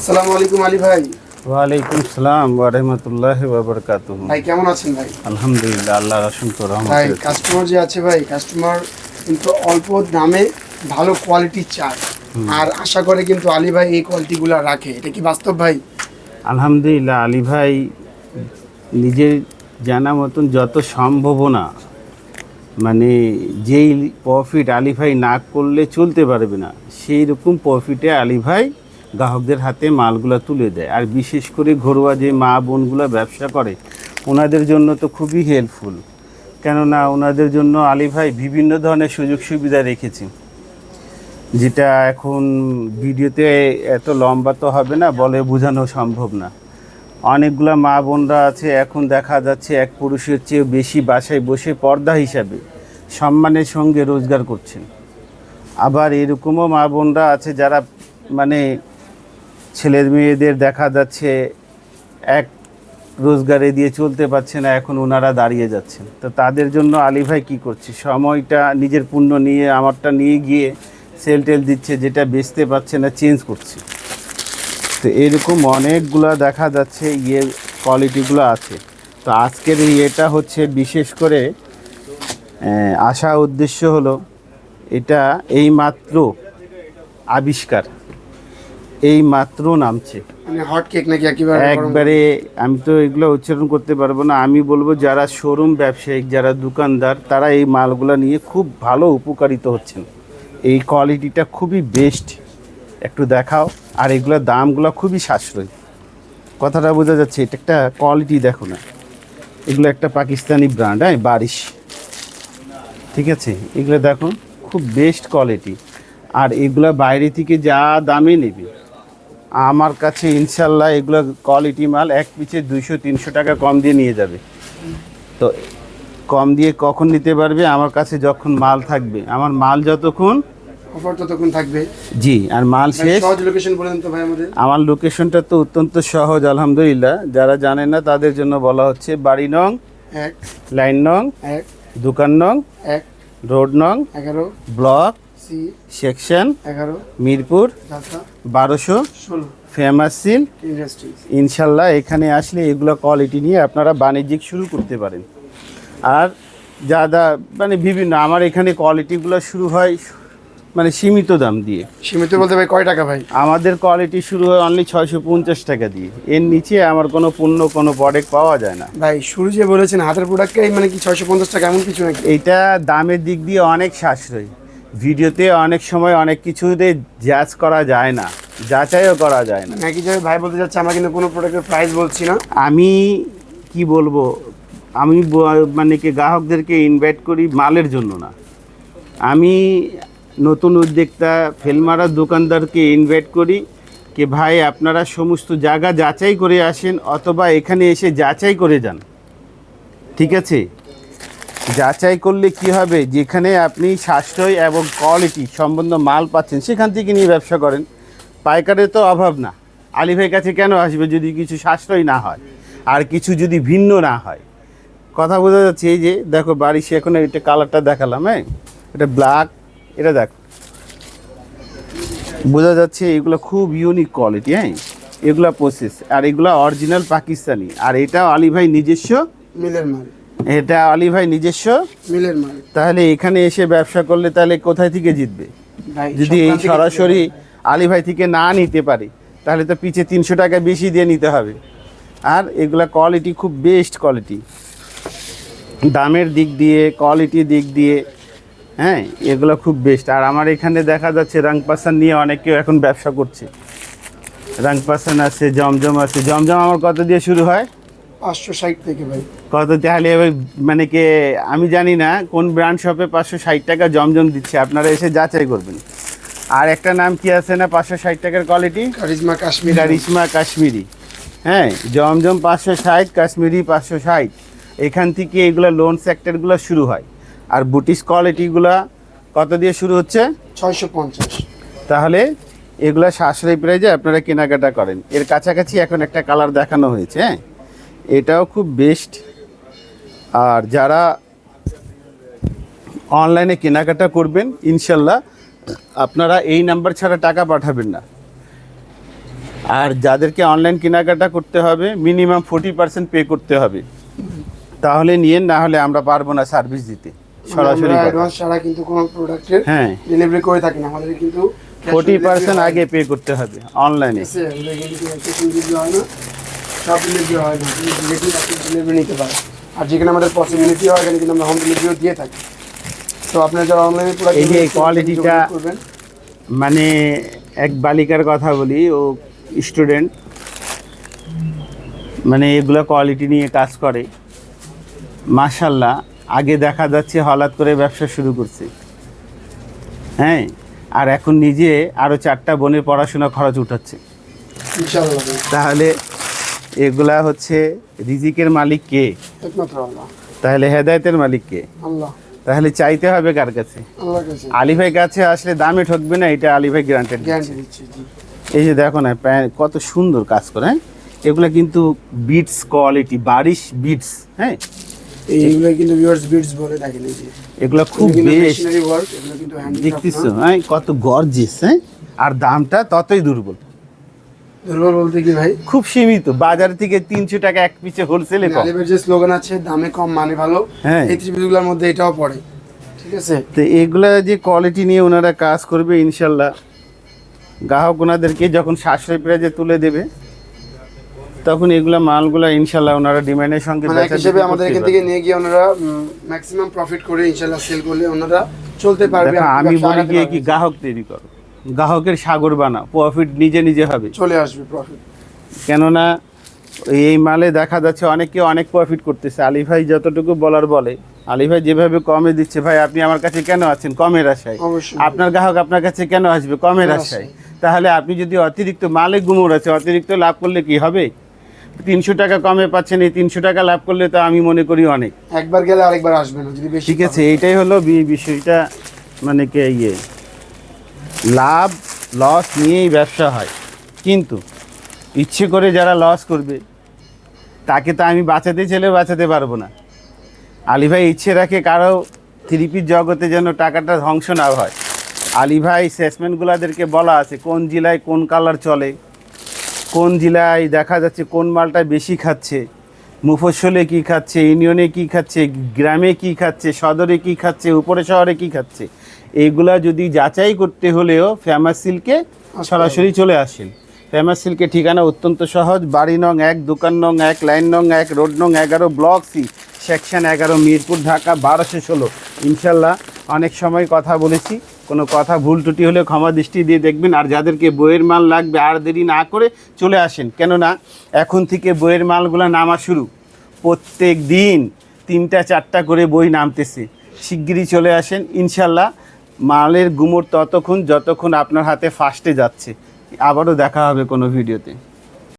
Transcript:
আসসালামু আলাইকুম আলী ভাই। ওয়ালাইকুম সালাম ভাই কেমন আছেন ভাই? আলহামদুলিল্লাহ অসংখ্য ভাই কাস্টমার যে আছে ভাই কাস্টমার কিন্তু অল্প দামে ভালো কোয়ালিটি চায় আর আশা করে কিন্তু আলী ভাই এই কোয়ালিটিগুলো রাখে। এটা কি বাস্তব ভাই? আলহামদুলিল্লাহ আলী ভাই নিজের জানা মতন যত সম্ভাবনা মানে যেই প্রফিট আলী ভাই না করলে চলতে পারবে না সেই রকম প্রফিটে আলী ভাই গ্রাহকদের হাতে মালগুলো তুলে দেয়। আর বিশেষ করে ঘরোয়া যে মা বোনগুলো ব্যবসা করে, ওনাদের জন্য তো খুবই হেল্পফুল কেননা ওনাদের জন্য আলী ভাই বিভিন্ন ধরনের সুযোগ সুবিধা রেখেছে, যেটা এখন ভিডিওতে এত লম্বা তো হবে না, বলে বোঝানো সম্ভব না। অনেকগুলা মা বোনরা আছে, এখন দেখা যাচ্ছে এক পুরুষের চেয়ে বেশি বাসায় বসে পর্দা হিসাবে সম্মানের সঙ্গে রোজগার করছেন। আবার এরকমও মা বোনরা আছে যারা মানে ছেলের মেয়েদের দেখা যাচ্ছে, এক রোজগারে দিয়ে চলতে পারছে না, এখন ওনারা দাঁড়িয়ে যাচ্ছেন। তো তাদের জন্য আলী ভাই কী করছে? সময়টা, নিজের পুণ্য নিয়ে, আমারটা নিয়ে গিয়ে সেল টেল দিচ্ছে, যেটা বেচতে পারছে না চেঞ্জ করছে। তো এরকম অনেকগুলা দেখা যাচ্ছে ইয়ে কোয়ালিটিগুলো আছে। তো আজকের ইয়েটা হচ্ছে বিশেষ করে আসা উদ্দেশ্য হলো, এটা এই মাত্র আবিষ্কার। এই মাত্র নামছে। মানে হট কেক নাকি একেবারে একবারে আমি তো এগুলো উচ্চারণ করতে পারব না। আমি বলব যারা শোরুম ব্যবসায়িক যারা দোকানদার তারা এই মালগুলো নিয়ে খুব ভালো উপকারিত হচ্ছেন। এই কোয়ালিটিটা খুবই বেস্ট একটু দেখাও। আর এগুলোর দামগুলো খুবই সাশ্রয়ী। কথাটা বোঝা যাচ্ছে এটা একটা কোয়ালিটি দেখো না। এগুলো একটা পাকিস্তানি ব্র্যান্ড হ্যাঁ বারিশ। ঠিক আছে? এগুলো দেখো খুব বেস্ট কোয়ালিটি আর এগুলো বাইরে থেকে যা দামে নেবে আমার কাছে ইনশাল্লাহ এগুলো কোয়ালিটি মাল এক পিছে দুইশো তিনশো টাকা কম দিয়ে নিয়ে যাবে। তো কম দিয়ে কখন নিতে পারবে? আমার কাছে যখন মাল থাকবে। আমার মাল যতক্ষণ অফার তো থাকবে। জি আর মাল শেষ। সহজ লোকেশন বলেন তো ভাই আমাদের। আমার লোকেশনটা তো অত্যন্ত সহজ আলহামদুলিল্লাহ। যারা জানে না তাদের জন্য বলা হচ্ছে বাড়ি নং এক লাইন নং এক দোকান নং এক রোড নং এগারো ব্লক সি সেকশন এগারো মিরপুর বারোশো ষোলো। ফেমাস সিল ইনশাল্লাহ এখানে আসলে এগুলো কোয়ালিটি নিয়ে আপনারা বাণিজ্যিক শুরু করতে পারেন। আর যা যা মানে বিভিন্ন আমার এখানে কোয়ালিটিগুলো শুরু হয় মানে সীমিত দাম দিয়ে। সীমিত বলতে ভাই কয় টাকা ভাই? আমাদের কোয়ালিটি শুরু হয় অনলি ছয়শো পঞ্চাশ টাকা দিয়ে। এর নিচে আমার কোনো পণ্য কোনো প্রোডাক্ট পাওয়া যায় না। ভাই শুরু যে বলেছেন হাতের প্রোডাক্টটাই মানে কি ছয়শো পঞ্চাশ টাকা এমন কিছু নাকি? এইটা দামের দিক দিয়ে অনেক সাশ্রয়ী। ভিডিওতে অনেক সময় অনেক কিছুতে জাজ করা যায় না যাচাইও করা যায় না। নাকি যে ভাই বলতে যাচ্ছে আমরা কিন্তু কোনো প্রোডাক্টের প্রাইস বলছি না। আমি কি বলব আমি মানে কি গ্রাহকদেরকে ইনভাইট করি মালের জন্য না। আমি নতুন উদ্যোক্তা ফেলমারা দোকানদারকে ইনভাইট করি যে ভাই আপনারা সমস্ত জায়গা যাচাই করে আসেন অথবা এখানে এসে যাচাই করে যান। ঠিক আছে? যাচাই করলে কি হবে? যেখানে আপনি সাশ্রয় এবং কোয়ালিটি সম্বন্ধ মাল পাচ্ছেন, সেখান থেকে নিয়ে ব্যবসা করেন। পাইকারের তো অভাব না। আলী ভাইয়ের কাছে কেন আসবে যদি কিছু সাশ্রয় না হয়? আর কিছু যদি ভিন্ন না হয়? কথা বোঝা যাচ্ছে এই যে, দেখো বাড়ি সে এখন এটা কালারটা দেখালাম হ্যাঁ? এটা ব্ল্যাক এটা দেখো। বোঝা যাচ্ছে এগুলো খুব ইউনিক কোয়ালিটি হ্যাঁ? এগুলা প্রসেস আর এগুলা অরিজিনাল পাকিস্তানি। আর এটা আলী ভাই নিজস্ব মিলের মাল। এটা আলী ভাই নিজস্ব? মিলের মাল। তাহলে এখানে এসে ব্যবসা করলে তাহলে কোথায় থেকে জিতবে? যদি এই সরাসরি আলী ভাই থেকে না নিতে পারি তাহলে তো পিছে তিনশো টাকা বেশি দিয়ে নিতে হবে। আর এগুলা কোয়ালিটি খুব বেস্ট কোয়ালিটি দামের দিক দিয়ে কোয়ালিটির দিক দিয়ে হ্যাঁ এগুলো খুব বেস্ট আর আমার এখানে দেখা যাচ্ছে রাংপাসান নিয়ে অনেকেও এখন ব্যবসা করছে। রাংপাসান আছে জমজম আছে। জমজম আমার কত দিয়ে শুরু হয়? পাঁচশো ষাট থেকে ভাই। কত তাহলে এবার মানে কে আমি জানি না কোন ব্র্যান্ড শপে পাঁচশো ষাট টাকা জমজম দিচ্ছে আপনারা এসে যাচাই করবেন। আর একটা নাম কি আছে না পাঁচশো ষাট টাকার কোয়ালিটি কারিজমা কাশ্মীর। কারিশমা কাশ্মীরি। হ্যাঁ জমজম পাঁচশো ষাট কাশ্মীরি পাঁচশো ষাট। এখান থেকে এগুলো লোন সেক্টরগুলো শুরু হয়। আর বুটিশ কোয়ালিটিগুলো কত দিয়ে শুরু হচ্ছে? ছয়শো পঞ্চাশ। তাহলে এগুলো সাশ্রয়ী প্রাইজে আপনারা কেনাকাটা করেন। এর কাছাকাছি এখন একটা কালার দেখানো হয়েছে হ্যাঁ। এটাও খুব বেস্ট আর যারা অনলাইনে কেনাকাটা করবেন ইনশাল্লাহ আপনারা এই নাম্বার ছাড়া টাকা পাঠাবেন না। আর যাদেরকে অনলাইন কেনাকাটা করতে হবে মিনিমাম ফোর্টি পার্সেন্ট পে করতে হবে। তাহলে নিয়ে না হলে আমরা পারব না সার্ভিস দিতে। সরাসরি অ্যাডভান্স ছাড়া কিন্তু কোনো প্রোডাক্টের হ্যাঁ। ডেলিভারি করে থাকি না। আমাদের কিন্তু ফোর্টি পার্সেন্ট আগে পে করতে হবে অনলাইনে সব ডেলিভারি হয় তুমি আপনি ডেলিভারি নিতে পারেন আর যেখানে আমাদের পসিবিলিটি হয় এখানে কিন্তু আমরা হোম ডেলিভারিও দিয়ে থাকি। তো আপনারা যারা অনলাইনে প্রোডাক্ট এই যে করবেন মানে এক বালিকার কথা বলি ও স্টুডেন্ট মানে এগুলো কোয়ালিটি নিয়ে কাজ করে। মাশাল্লাহ আগে দেখা যাচ্ছে হঠাৎ করে ব্যবসা শুরু করছে। হ্যাঁ আর এখন নিজে আরও চারটা বোনের পড়াশোনা খরচ উঠাচ্ছে। তাহলে এগুলা হচ্ছে রিজিকের মালিক কে? একমাত্র আল্লাহ। তাহলে হেদায়েতের মালিক কে? আল্লাহ। তাহলে চাইতে হবে কার কাছে? আল্লাহর কাছে। আলী ভাই কাছে আসলে দামে ঠকবে না এটা আলী ভাই গ্রান্টেড গ্যারান্টি দিচ্ছি জি। এই যে দেখো না প্যান্ট কত সুন্দর কাজ করে হ্যাঁ? এগুলো কিন্তু বিটস কোয়ালিটি বারিশ বিটস হ্যাঁ? এইগুলো কিন্তু ভিউয়ার্স বিটস বলে যে। এগুলো খুব এগুলো মেশিনারি ওয়ার্ক এগুলো কিন্তু হ্যান্ডক্রাফট দেখতেছো হ্যাঁ? কত গর্জিস হ্যাঁ? আর দামটা ততই দুর্বল। দুর্বল বলতে কি ভাই? খুব সীমিত বাজার থেকে তিনশো টাকা এক পিছে হোলসেলে যে স্লোগান আছে দামে কম মানে ভালো হ্যাঁ। এই ত্রিভুজগুলোর মধ্যে এটাও পড়ে ঠিক আছে? তো এগুলা যে কোয়ালিটি নিয়ে ওনারা কাজ করবে ইনশাল্লাহ গ্রাহক ওনাদেরকে যখন সাশ্রয় প্রাইজে তুলে দেবে তখন এগুলা মালগুলা ইনশাল্লাহ ওনারা ডিমান্ডের সঙ্গে মানে হিসেবে আমাদের এখান থেকে নিয়ে গিয়ে ওনারা ম্যাক্সিমাম প্রফিট করে ইনশাল্লাহ সেল করলে ওনারা চলতে পারবে। আমি বলি গিয়ে কি গ্রাহক তৈরি করো। গ্রাহকের সাগর বানা প্রফিট নিজে নিজে হবে। চলে আসবে প্রফিট কেননা এই মালে দেখা যাচ্ছে অনেকে অনেক প্রফিট করতেছে। আলী ভাই যতটুকু বলার বলে আলী ভাই যেভাবে কমে দিচ্ছে ভাই আপনি আমার কাছে কেন আছেন? কমের আশায়। আপনার গ্রাহক আপনার কাছে কেন আসবে? কমের আশায়। তাহলে আপনি যদি অতিরিক্ত মালে গুমর আছে অতিরিক্ত লাভ করলে কি হবে? তিনশো টাকা কমে পাচ্ছেন এই তিনশো টাকা লাভ করলে তো আমি মনে করি অনেক। একবার গেলে আরেকবার আসবে না যদি বেশি ঠিক আছে এইটাই হলো বিষয়টা মানে কে ইয়ে? লাভ, লস নিয়েই ব্যবসা হয়। কিন্তু ইচ্ছে করে যারা লস করবে, তাকে তো আমি বাঁচাতে চাইলেও বাঁচাতে পারব না। আলী ভাই ইচ্ছে রাখে কারও থ্রিপির জগতে যেন টাকাটা ধ্বংস না হয়। আলী ভাই বলা আছে, কোন জেলায় কোন কালার চলে, কোন জেলায় দেখা যাচ্ছে কোন মালটা বেশি খাচ্ছে মুফস্বলে কি খাচ্ছে, ইউনিয়নে কি খাচ্ছে, গ্রামে কি খাচ্ছে, সদরে কি খাচ্ছে, উপরে শহরে কি খাচ্ছে। এইগুলা যদি যাচাই করতে হলেও ফেমাস সিল্কে সরাসরি চলে আসেন। ফেমাস সিল্কের ঠিকানা অত্যন্ত সহজ বাড়ি নং এক দোকান নং এক লাইন নং এক রোড নং এগারো ব্লক সি সেকশন এগারো মিরপুর ঢাকা বারোশো ষোলো। ইনশাল্লাহ অনেক সময় কথা বলেছি কোনো কথা ভুল ত্রুটি হলে ক্ষমা দৃষ্টি দিয়ে দেখবেন। আর যাদেরকে বইয়ের মাল লাগবে আর দেরি না করে চলে আসেন। কেননা এখন থেকে বইয়ের মালগুলো নামা শুরু। প্রত্যেক দিন তিনটা চারটা করে বই নামতেছে। শিগগিরই চলে আসেন। ইনশাল্লাহ মালের গুমর ততক্ষণ যতক্ষণ আপনার হাতে ফার্স্টে যাচ্ছে। আবারও দেখা হবে কোনো ভিডিওতে